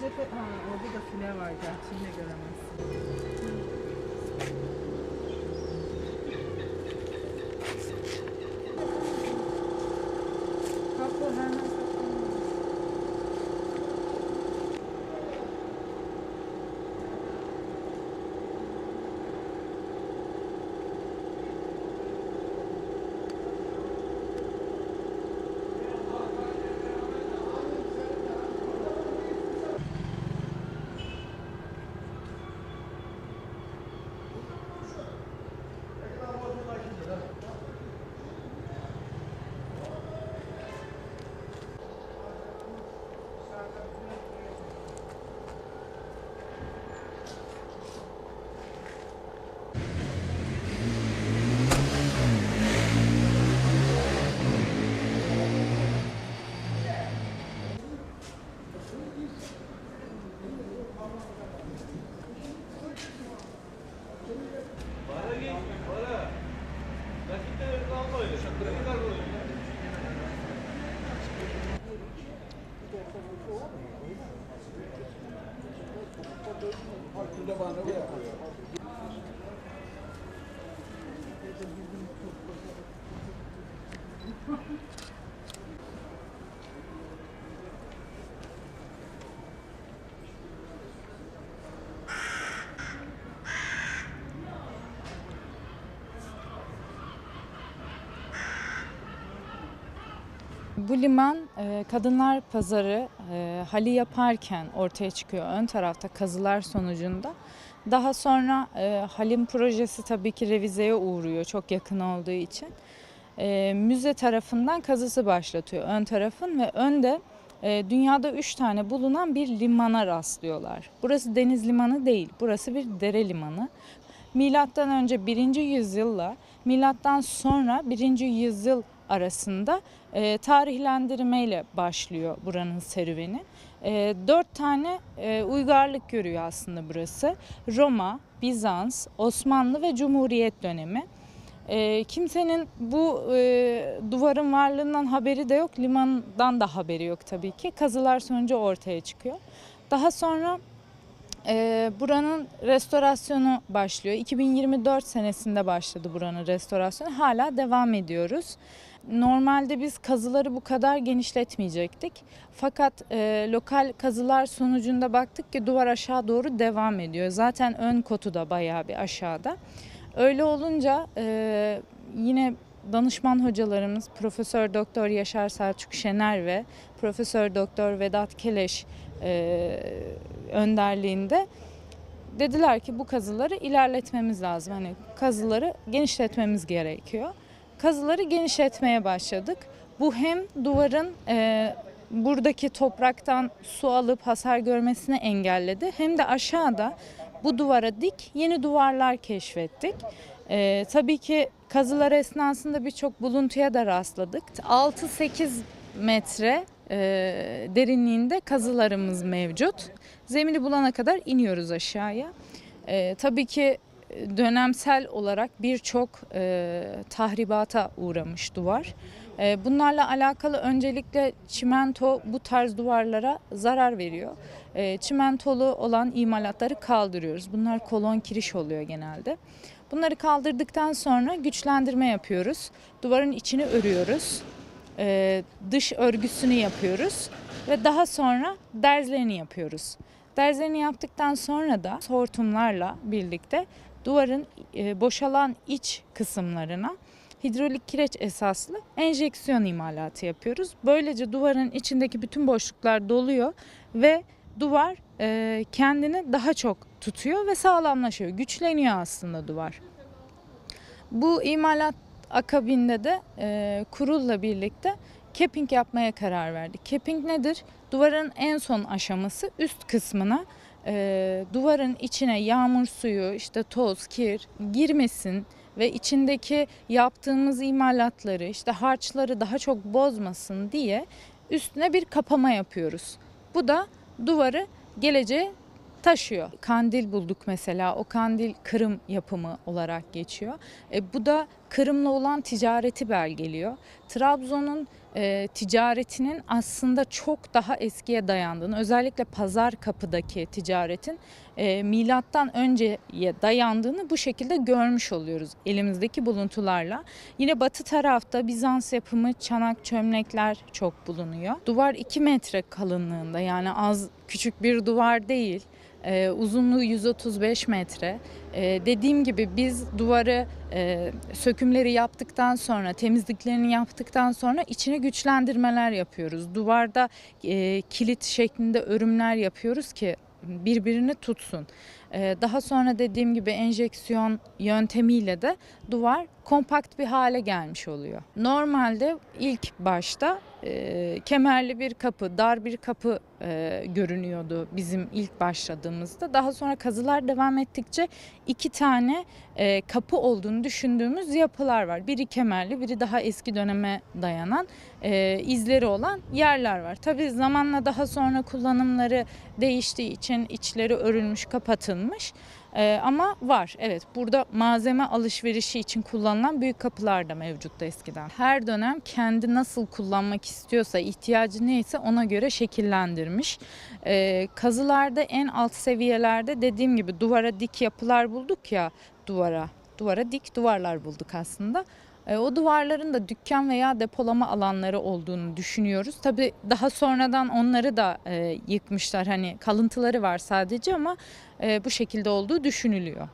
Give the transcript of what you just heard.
cephe... Ha orada da file var gerçi yine göremezsin. Kulübe bana uyar. Bu liman e, kadınlar pazarı e, hali yaparken ortaya çıkıyor ön tarafta kazılar sonucunda. Daha sonra e, halim projesi tabii ki revizeye uğruyor çok yakın olduğu için. Müze tarafından kazısı başlatıyor ön tarafın ve önde dünyada üç tane bulunan bir limana rastlıyorlar. Burası deniz limanı değil, burası bir dere limanı. Milattan önce 1. yüzyılla milattan sonra 1. yüzyıl arasında e, tarihlendirmeyle başlıyor buranın serüveni. E, dört tane e, uygarlık görüyor aslında burası. Roma, Bizans, Osmanlı ve Cumhuriyet dönemi. E, kimsenin bu e, duvarın varlığından haberi de yok, limandan da haberi yok tabii ki. Kazılar sonucu ortaya çıkıyor. Daha sonra e, buranın restorasyonu başlıyor. 2024 senesinde başladı buranın restorasyonu. Hala devam ediyoruz. Normalde biz kazıları bu kadar genişletmeyecektik. Fakat e, lokal kazılar sonucunda baktık ki duvar aşağı doğru devam ediyor. Zaten ön kotu da bayağı bir aşağıda. Öyle olunca e, yine danışman hocalarımız Profesör Doktor Yaşar Selçuk Şener ve Profesör Doktor Vedat Keleş e, önderliğinde dediler ki bu kazıları ilerletmemiz lazım. Hani kazıları genişletmemiz gerekiyor. Kazıları genişletmeye başladık. Bu hem duvarın e, buradaki topraktan su alıp hasar görmesini engelledi hem de aşağıda bu duvara dik yeni duvarlar keşfettik. E, tabii ki kazılar esnasında birçok buluntuya da rastladık. 6-8 metre e, derinliğinde kazılarımız mevcut. Zemini bulana kadar iniyoruz aşağıya. E, tabii ki dönemsel olarak birçok e, tahribata uğramış duvar. E, bunlarla alakalı öncelikle çimento bu tarz duvarlara zarar veriyor. E, çimentolu olan imalatları kaldırıyoruz. Bunlar kolon kiriş oluyor genelde. Bunları kaldırdıktan sonra güçlendirme yapıyoruz. Duvarın içini örüyoruz. E, dış örgüsünü yapıyoruz ve daha sonra derzlerini yapıyoruz. Derzlerini yaptıktan sonra da hortumlarla birlikte duvarın e, boşalan iç kısımlarına hidrolik kireç esaslı enjeksiyon imalatı yapıyoruz. Böylece duvarın içindeki bütün boşluklar doluyor ve duvar e, kendini daha çok tutuyor ve sağlamlaşıyor. Güçleniyor aslında duvar. Bu imalat akabinde de e, kurulla birlikte keping yapmaya karar verdik. Keping nedir? Duvarın en son aşaması üst kısmına e, duvarın içine yağmur suyu, işte toz, kir girmesin ve içindeki yaptığımız imalatları, işte harçları daha çok bozmasın diye üstüne bir kapama yapıyoruz. Bu da duvarı geleceğe taşıyor. Kandil bulduk mesela. O kandil Kırım yapımı olarak geçiyor. E, bu da Kırım'la olan ticareti belgeliyor. Trabzon'un e, ticaretinin aslında çok daha eskiye dayandığını, özellikle pazar kapıdaki ticaretin e, milattan önceye dayandığını bu şekilde görmüş oluyoruz elimizdeki buluntularla. Yine batı tarafta Bizans yapımı çanak çömlekler çok bulunuyor. Duvar 2 metre kalınlığında yani az küçük bir duvar değil. Ee, uzunluğu 135 metre. Ee, dediğim gibi biz duvarı e, sökümleri yaptıktan sonra, temizliklerini yaptıktan sonra içine güçlendirmeler yapıyoruz. Duvarda e, kilit şeklinde örümler yapıyoruz ki birbirini tutsun. Ee, daha sonra dediğim gibi enjeksiyon yöntemiyle de duvar kompakt bir hale gelmiş oluyor. Normalde ilk başta e, kemerli bir kapı, dar bir kapı e, görünüyordu bizim ilk başladığımızda. Daha sonra kazılar devam ettikçe iki tane e, kapı olduğunu düşündüğümüz yapılar var. Biri kemerli, biri daha eski döneme dayanan e, izleri olan yerler var. Tabii zamanla daha sonra kullanımları değiştiği için içleri örülmüş, kapatılmış. Ee, ama var evet burada malzeme alışverişi için kullanılan büyük kapılar da mevcutta eskiden. Her dönem kendi nasıl kullanmak istiyorsa ihtiyacı neyse ona göre şekillendirmiş. Ee, kazılarda en alt seviyelerde dediğim gibi duvara dik yapılar bulduk ya duvara. Duvara dik duvarlar bulduk aslında. E, O duvarların da dükkan veya depolama alanları olduğunu düşünüyoruz. Tabii daha sonradan onları da e, yıkmışlar. Hani kalıntıları var sadece ama e, bu şekilde olduğu düşünülüyor.